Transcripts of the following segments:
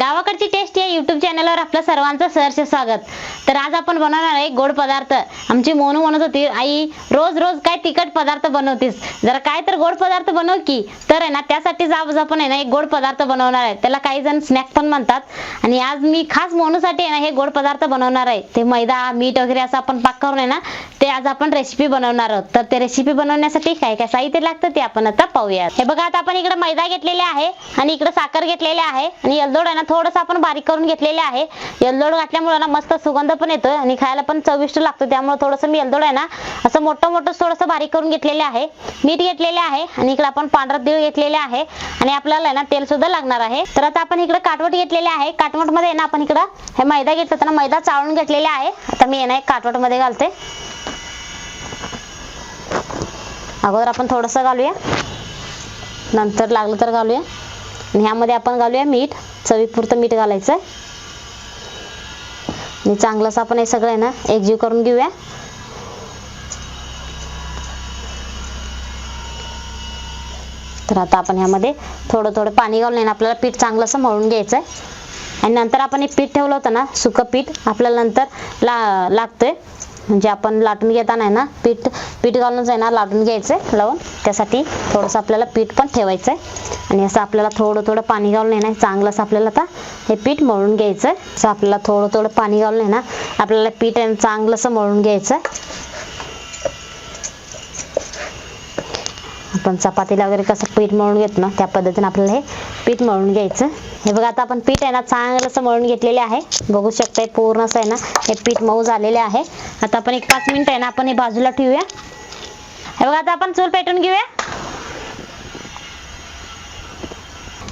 गावाकडची टेस्ट या यूट्यूब चॅनलवर आपलं सर्वांचं सहर्ष स्वागत. तर आज आपण बनवणार आहे गोड पदार्थ. आमची मोनू म्हणत होती आई रोज रोज काय तिखट पदार्थ बनवतीस? जरा काय तर गोड पदार्थ बनव की. तर आहे ना त्यासाठीच आज आपण आहे ना एक गोड पदार्थ बनवणार आहे. त्याला काही जण स्नॅक पण म्हणतात. आणि आज मी खास मोनूसाठी आहे ना हे गोड पदार्थ बनवणार आहे. ते मैदा मीठ वगैरे असं आपण पाक करून आहे ना ते आज आपण रेसिपी बनवणार आहोत. तर ते रेसिपी बनवण्यासाठी काय काय साहित्य लागतं ते आपण आता पाहूया हे बघा आता आपण इकडे मैदा घेतलेले आहे आणि इकडे साखर घेतलेले आहे. आणि यलदोड आहे ना थोडंसं आपण बारीक करून घेतलेले आहे. येलदोड घातल्यामुळे ना मस्त सुगंध पण येतोय आणि खायला पण चविष्ट लागतो त्यामुळे थोडंसं मी एलदोड आहे ना असं मोठं मोठं थोडंसं बारीक करून घेतलेले आहे. मीठ घेतलेले आहे आणि इकडे आपण पांढरा तीळ घेतलेले आहे आणि आपल्याला आहे ना तेल सुद्धा लागणार आहे. तर आता आपण इकडे काटवट घेतलेले आहे. काटवटमध्ये ना आपण इकडं हे मैदा घेतलं ना मैदा चाळून घेतलेले आहे. आता मी आहे ना काटवटमध्ये घालते. अगोदर आपण थोडंसं घालूया. नंतर लागलं तर घालूया. आणि ह्यामध्ये आपण घालूया मीठ. चवीपुरतं मीठ घालायचं आहे आणि चांगलंच आपण हे सगळं आहे ना एकजीव करून घेऊया. तर आता आपण ह्यामध्ये थोडं थोडं पाणी घालून आहे आपल्याला पीठ चांगलं असं मळून घ्यायचं आहे आणि नंतर आपण हे पीठ ठेवलं होतं ना सुकं पीठ आपल्याला नंतर ला लागतंय. म्हणजे आपण लाटून घेताना आहे ना पीठ पीठ घालूनच आहे ना लाटून घ्यायचंय लावून. त्यासाठी थोडंसं आपल्याला पीठ पण ठेवायचं आहे आणि असं आपल्याला थोडं थोडं पाणी घालून आहे ना चांगलं असं आपल्याला आता हे पीठ मळून घ्यायचं आहे असं आपल्याला थोडं थोडं पाणी घालून आहे ना आपल्याला पीठ चांगलंसं मळून घ्यायचं आहे आपण चपातीला वगैरे कसं पीठ मळून घेतो ना त्या पद्धतीने आपल्याला हे पीठ मळून घ्यायचं. हे बघा आता आपण पीठ आहे ना चांगलं असं मळून घेतलेले आहे. बघू शकताय पूर्ण असं आहे ना हे पीठ मऊ झालेले आहे. आता आपण एक पाच मिनिट आहे ना आपण हे बाजूला ठेवूया. हे बघा आता आपण चूल पेटून घेऊया.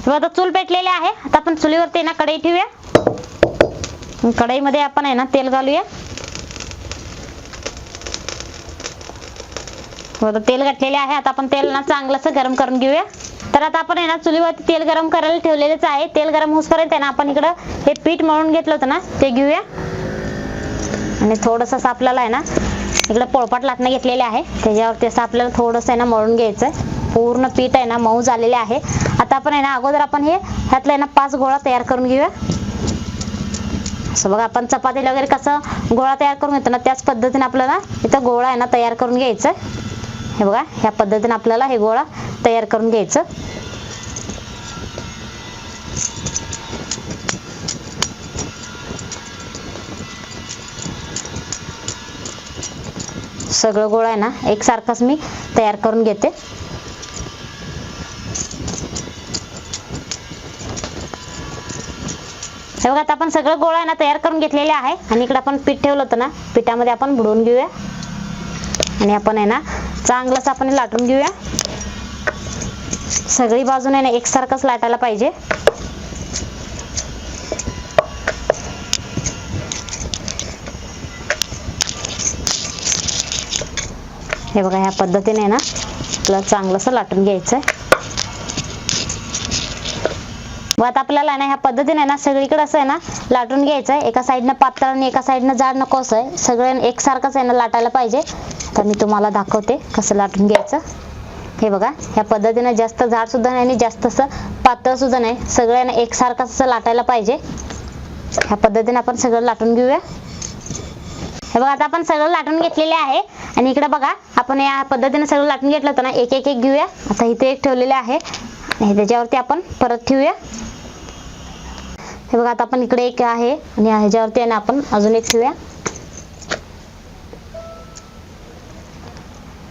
बघा आता चूल पेटलेले आहे. आता आपण चुलीवरती आहे ना कढई ठेवूया. कढईमध्ये आपण आहे ना तेल घालूया. हो, आता तेल घातलेले आहे. आता आपण तेल ना चांगलंसं गरम करून घेऊया. तर आता आपण आहे ना चुलीवरती तेल गरम करायला ठेवलेलेच आहे. तेल गरम होसपर्यंत आहे ना आपण इकडं हे पीठ मळून घेतलं होतं ना ते घेऊया. आणि थोडंसं असं आपल्याला आहे ना इकडं पोळपाट लाटणं घेतलेले आहे. त्याच्यावरती असं आपल्याला थोडंसं आहे ना मळून घ्यायचं पूर्ण पीठ आहे ना मऊ झालेले आहे. आता आपण आहे ना अगोदर आपण हे ह्यातलं आहे ना पाच गोळा तयार करून घेऊया. असं बघा आपण चपातीला वगैरे कसं गोळा तयार करून घेतो ना त्याच पद्धतीने आपल्याला इथं गोळा आहे ना तयार करून घ्यायचं हे बघा ह्या पद्धतीने आपल्याला हे गोळा तयार करून घ्यायचं. सगळं गोळा आहे ना एकसारखाच मी तयार करून घेते. हे बघा आता आपण सगळं गोळा आहे ना तयार करून घेतलेले आहे. आणि इकडे आपण पीठ ठेवलं होतं ना पिठामध्ये आपण बुडवून घेऊया. आणि आपण आहे ना चांगलंच आपण लाटून घेऊया. सगळी बाजूने ना एकसारखंच लाटायला पाहिजे. हे बघा ह्या पद्धतीने ना आपल्याला चांगलंसं लाटून घ्यायचं आहे मग आता आपल्याला ना ह्या पद्धतीने ना सगळीकडे असं आहे ना लाटून घ्यायचं आहे. एका साईडनं पातळ आणि एका साईडनं जाड नको असं आहे. सगळं एकसारखंच आहे ना लाटायला पाहिजे. तर मी तुम्हाला दाखवते कसं लाटून घ्यायचं. हे बघा ह्या पद्धतीनं जास्त जाड सुद्धा नाही आणि जास्त असं पातळ सुद्धा नाही. सगळ्यांना एकसारखं असं लाटायला पाहिजे. ह्या पद्धतीने आपण सगळं लाटून घेऊया. हे बघा आता आपण सगळं लाटून घेतलेले आहे. आणि इकडे बघा आपण या पद्धतीने सगळं लाटून घेतलं होतं ना एक एक एक घेऊया. आता इथे एक ठेवलेले आहे. आणि त्याच्यावरती आपण परत ठेवूया. हे बघा आता आपण इकडे एक आहे आणि ह्याच्यावरती आहे ना आपण अजून एक ठेवूया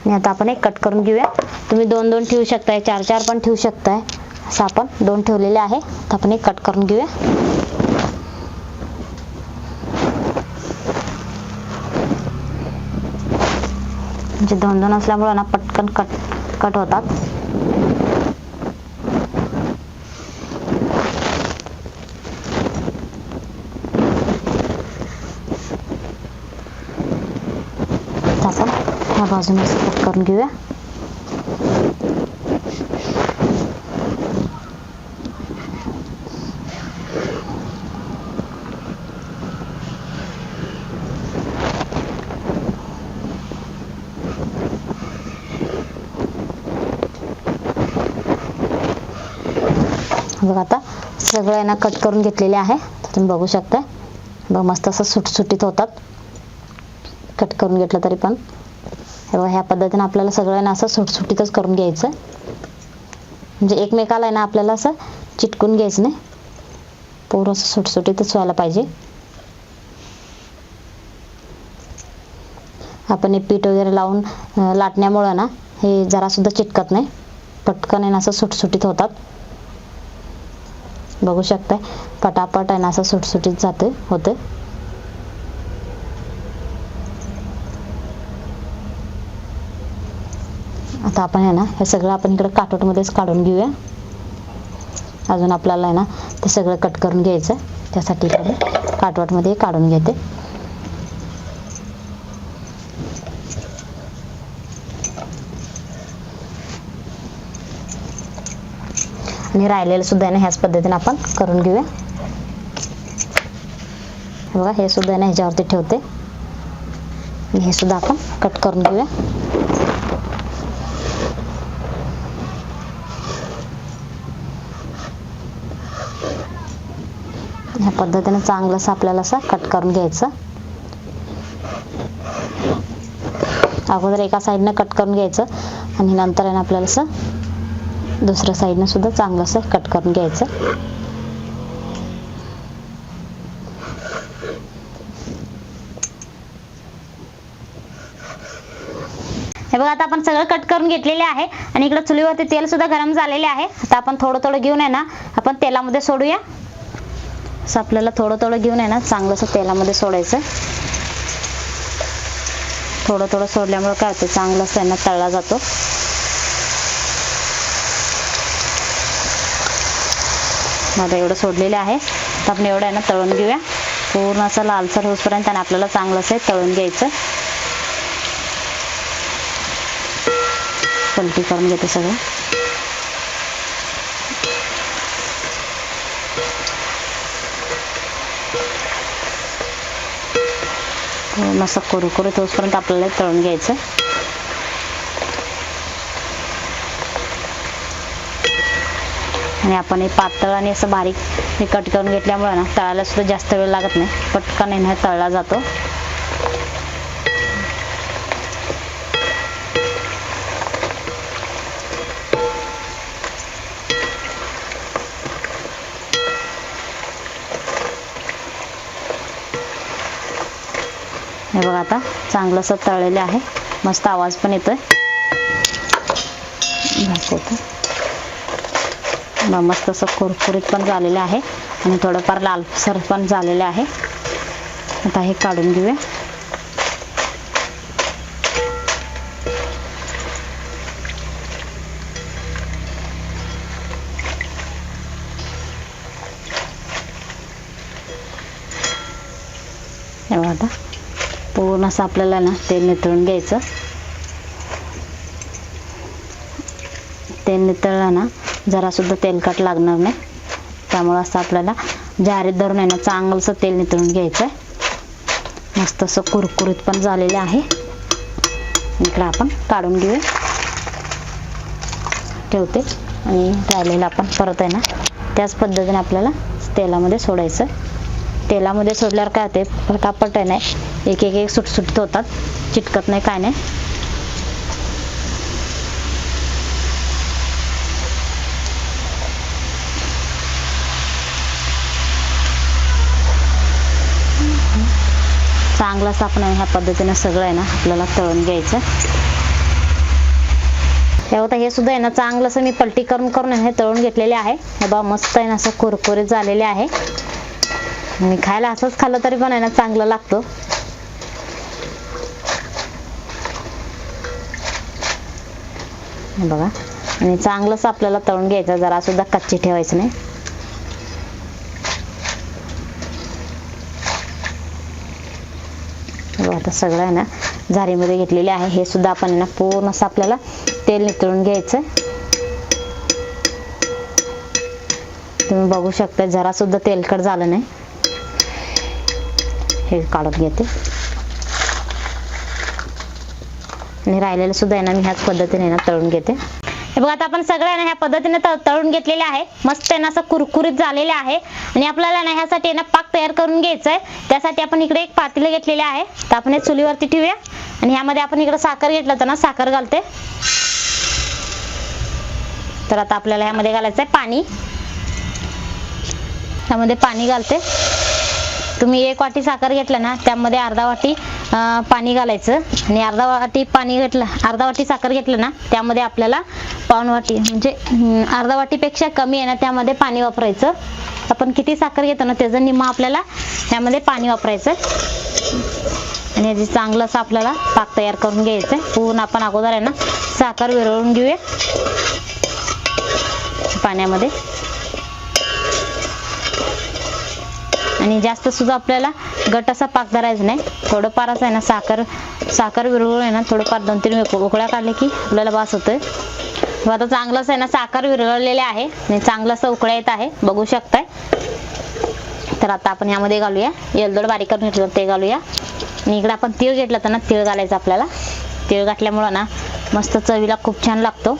आणि आता आपण एक कट करून घेऊया. तुम्ही दोन दोन ठेवू शकताय चार चार पण ठेवू शकताय. असं आपण दोन ठेवलेले आहे. तर आपण एक कट करून घेऊया. म्हणजे दोन दोन असल्यामुळे ना पटकन कट कट होतात आता आपण ह्या बाजूने कट करून घेऊया बघा आता सगळं यांना ना कट करून घेतलेले आहे. तुम्ही बघू शकता. बघ मस्त असं सुटसुटीत होतात. कट करून घेतलं तरी पण. ह्या पद्धतीने आपल्याला सगळ्यांना असं सुटसुटीतच करून घ्यायचं. म्हणजे एकमेकाला आहे ना आपल्याला असं चिटकून घ्यायचं नाही. पूर्ण असं सुटसुटीतच व्हायला पाहिजे. आपण हे पीठ वगैरे लावून लाटण्यामुळं ना हे जरासुद्धा चिटकत नाही. पटकन आहे ना असं सुटसुटीत होतात. बघू शकताय. पटापट आहे ना असं सुटसुटीत जाते होते आता आपण आहे ना हे सगळं आपण इकडे काटोटमध्येच काढून घेऊया. अजून आपल्याला आहे ना ते सगळं कट करून घ्यायचं त्यासाठी इकडे काटवटमध्ये काढून घेते. आणि राहिलेलं सुद्धा आहे ना ह्याच पद्धतीने आपण करून घेऊया. बघा हे सुद्धा आहे ना ह्याच्यावरती ठेवते. हे सुद्धा आपण कट करून घेऊया. ह्या पद्धतीने चांगलं असं आपल्याला असं कट करून घ्यायचं. अगोदर एका साईडनं कट करून घ्यायचं आणि नंतर आहे ना आपल्याला असं दुसऱ्या साईडनं सुद्धा चांगलं असं कट करून घ्यायचं. हे बघा आता आपण सगळं कट करून घेतलेले आहे आणि इकडे चुलीवरती तेल सुद्धा गरम झालेले आहे. आता आपण थोडं थोडं घेऊन आहे ना आपण तेलामध्ये सोडूया. असं आपल्याला थोडं थोडं घेऊन आहे ना चांगलं असं तेलामध्ये सोडायचं थोडं थोडं सोडल्यामुळे काय होतं चांगलंच आहे ना तळला जातो. आता एवढं सोडलेलं आहे. तर आपण एवढं आहे ना तळून घेऊया. पूर्ण असं लालसर होसपर्यंत आणि आपल्याला चांगलंसं आहे तळून घ्यायचं. पलटी करून घेते सगळं. पूर्ण असं कुरकुरीत होईपर्यंत आपल्याला तळून घ्यायचं. आणि आपण हे पातळ आणि असं बारीक हे कट करून घेतल्यामुळे ना तळायला सुद्धा जास्त वेळ लागत नाही. पटकन आहे ना हे तळला जातो. चांगलं असं तळलेलं आहे. मस्त आवाज पण येतोय. दाखवतो मस्त असं कुरकुरीत पण झालेलं आहे. आणि थोडंफार लालसर पण झालेलं आहे. आता हे काढून घेऊया. हे आता. पूर्ण असं आपल्याला ना तेल नितळून घ्यायचं. तेल नितळलं ना जरासुद्धा तेलकट लागणार नाही. त्यामुळं असं आपल्याला जारीत धरून आहे ना चांगलंसं तेल नितळून घ्यायचं आहे मस्त असं कुरकुरीत पण झालेलं आहे. इकडं आपण काढून घेऊया ठेवते. आणि राहिलेलं आपण परत आहे ना त्याच पद्धतीने आपल्याला तेलामध्ये सोडायचं तेलामध्ये सोडल्यावर काय होते फटाफट आहे ना एक एक एक सुटसुटीत होतात. चिटकत नाही काय नाही. चांगला असं आपण ह्या पद्धतीने सगळं आहे ना आपल्याला तळून घ्यायचं. हे होतं हे सुद्धा आहे ना चांगलं असं मी पलटी करून करून हे तळून घेतलेले आहे. हे बा मस्त आहे ना असं कुरकुरीत झालेले आहे. मी खायला असंच खाल्लं तरी पण आहे ना चांगलं लागतं. हे बघा. आणि चांगलंच आपल्याला तळून घ्यायचं जरा सुद्धा कच्ची ठेवायचं नाही. आता सगळं आहे ना झारीमध्ये घेतलेले आहे. हे सुद्धा आपण आहे ना पूर्ण असं आपल्याला तेल नितळून घ्यायचं. तुम्ही बघू शकता जरा सुद्धा तेलकट झालं नाही. हे काढून घेते. आणि राहिलेलं सुद्धा आहे ना मी ह्याच पद्धतीने ना तळून घेते. हे बघा आता आपण सगळ्या ना ह्या पद्धतीने तळून घेतलेले आहे. मस्त आहे ना असं कुरकुरीत झालेले आहे. आणि आपल्याला ना ह्यासाठी ना पाक तयार करून घ्यायचं आहे त्यासाठी आपण इकडे एक पातेलं घेतलेले आहे. तर आपण हे चुलीवरती ठेवूया. आणि ह्यामध्ये आपण इकडे साखर घेतलं होतं ना साखर घालते. तर आता आपल्याला ह्यामध्ये घालायचं आहे पाणी. ह्यामध्ये पाणी घालते. तुम्ही एक वाटी साखर घेतला ना त्यामध्ये अर्धा वाटी पाणी घालायचं. आणि अर्धा वाटी पाणी घेतलं अर्धा वाटी साखर घेतलं ना त्यामध्ये आपल्याला पाऊण वाटी म्हणजे अर्धा वाटीपेक्षा कमी आहे ना त्यामध्ये पाणी वापरायचं. आपण किती साखर घेतो ना त्याचं निम्मा आपल्याला त्यामध्ये पाणी वापरायचं. आणि याची चांगलं असं आपल्याला पाक तयार करून घ्यायचं. पूर्ण आपण अगोदर आहे ना साखर विरळून घेऊया. पाण्यामध्ये. आणि जास्त सुद्धा आपल्याला गट असा पाक धरायचा नाही. थोडंफार असं आहे ना साखर साखर विरघळून आहे ना थोडंफार दोन तीन उकळ्या काढले की आपल्याला बास होतोय. तर आता चांगलंच आहे ना साखर विरघळलेले आहे. आणि चांगलं असं उकळ्या येत आहे. बघू शकताय. तर आता आपण यामध्ये घालूया. येलदोड बारीक करून घेतलं ते घालूया. आणि इकडे आपण तीळ घेतलं होतं ना तीळ घालायचं आपल्याला. तीळ घातल्यामुळं ना मस्त चवीला खूप छान लागतो.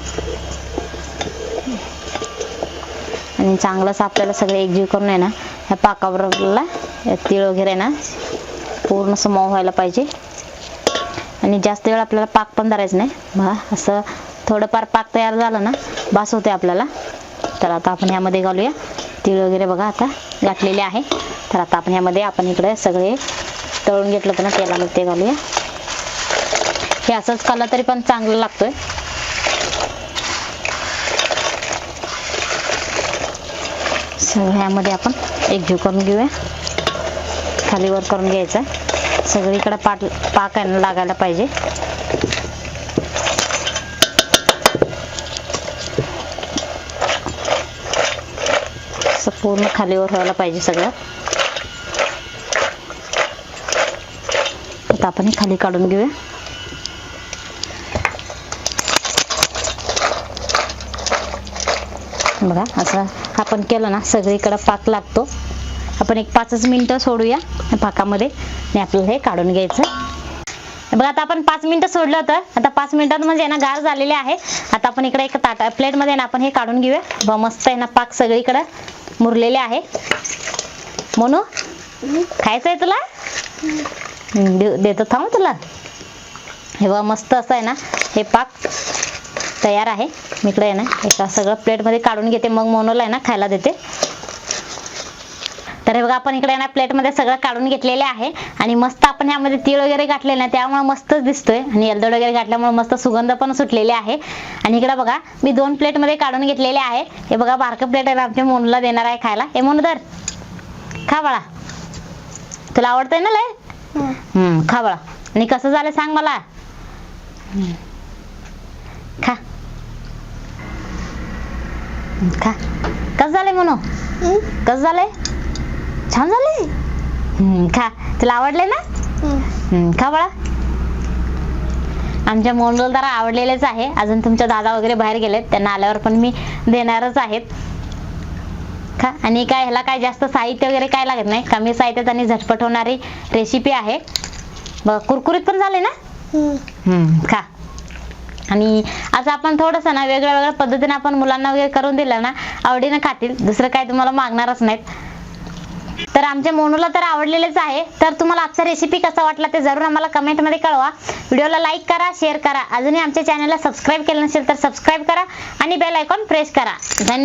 आणि चांगलं आपल्याला सगळं एकजीव करून आहे ना ह्या पाकावर आपल्याला तीळ वगैरे ना पूर्ण असं व्हायला पाहिजे. आणि जास्त वेळ आपल्याला पाक पण धरायचं नाही. असं थोडंफार पाक तयार झालं ना बास होते आपल्याला. तर आता आपण ह्यामध्ये घालूया. तीळ वगैरे बघा आता घातलेले आहे. तर आता आपण ह्यामध्ये आपण इकडे सगळे तळून घेतलं होतं ना तेलामध्ये ते घालूया. हे असंच खाल्लं तरी पण चांगलं लागतोय. सगळं ह्यामध्ये आपण एकजीव करून घेऊया. खाली वर करून घ्यायचा. सगळीकडे पाट पाक आहे ना लागायला पाहिजे. असं पूर्ण खालीवर व्हायला पाहिजे सगळं. आता आपण हे खाली काढून घेऊया. बघा असं आपण केलं ना सगळीकडे पाक लागतो. आपण एक पाचच मिनिटं सोडूया पाकामध्ये. आणि आपल्याला हे काढून घ्यायचं. बघा आता आपण पाच मिनिटं सोडलं तर आता पाच मिनिटात म्हणजे ना गार झालेले आहे. आता आपण इकडे एक ताटा प्लेटमध्ये ना आपण हे काढून घेऊया. बघा मस्त आहे ना पाक सगळीकडं मुरलेले आहे. म्हणू खायचं आहे तुला? दे- देतो थांब तुला. हे बघा मस्त असं आहे ना हे पाक. तयार आहे. मी इकडे आहे ना? एका सगळं प्लेटमध्ये काढून घेते. मग मोनोला आहे ना खायला देते. तर हे बघा आपण इकडे ना प्लेटमध्ये सगळं काढून घेतलेले आहे. आणि मस्त आपण ह्यामध्ये तीळ वगैरे घातले ना त्यामुळे मस्तच दिसतोय. आणि एलदड वगैरे घातल्यामुळे मस्त सुगंध पण सुटलेले आहे. आणि इकडे बघा मी दोन प्लेटमध्ये काढून घेतलेले आहे. हे बघा बारकं प्लेट आहे आमच्या मोनूला देणार आहे खायला. हे मोनू धर. खा बाळा. तुला आवडतंय ना लय? हम्म खा बाळा. आणि कसं झालं सांग मला. खा. खा. कसं झालंय म्हणू कसं झालंय? छान झालंय? खा. तुला आवडले ना? खा बाळा. आमच्या मोंडोलदारा आवडलेलेच आहे. अजून तुमच्या दादा वगैरे बाहेर गेलेत. त्यांना आल्यावर पण मी देणारच आहेत. खा. आणि काय ह्याला काय जास्त साहित्य वगैरे काय लागत नाही. कमी साहित्यात आणि झटपट होणारी रेसिपी आहे. कुरकुरीत पण झाले ना? खा. आणि असं आपण थोडंसं ना वेगळ्या वेगळ्या पद्धतीने आपण मुलांना वगैरे करून दिलं ना आवडीनं खातील. दुसरं काय तुम्हाला मागणारच नाहीत. तर आमच्या मोनूला तर आवडलेलेच आहे. तर तुम्हाला आजचा रेसिपी कसा वाटला ते जरूर आम्हाला कमेंटमध्ये कळवा. व्हिडिओला लाईक करा शेअर करा. अजूनही आमच्या चॅनलला सबस्क्राईब केलं नसेल तर सबस्क्राईब करा आणि बेल आयकॉन प्रेस करा. धन्यवाद.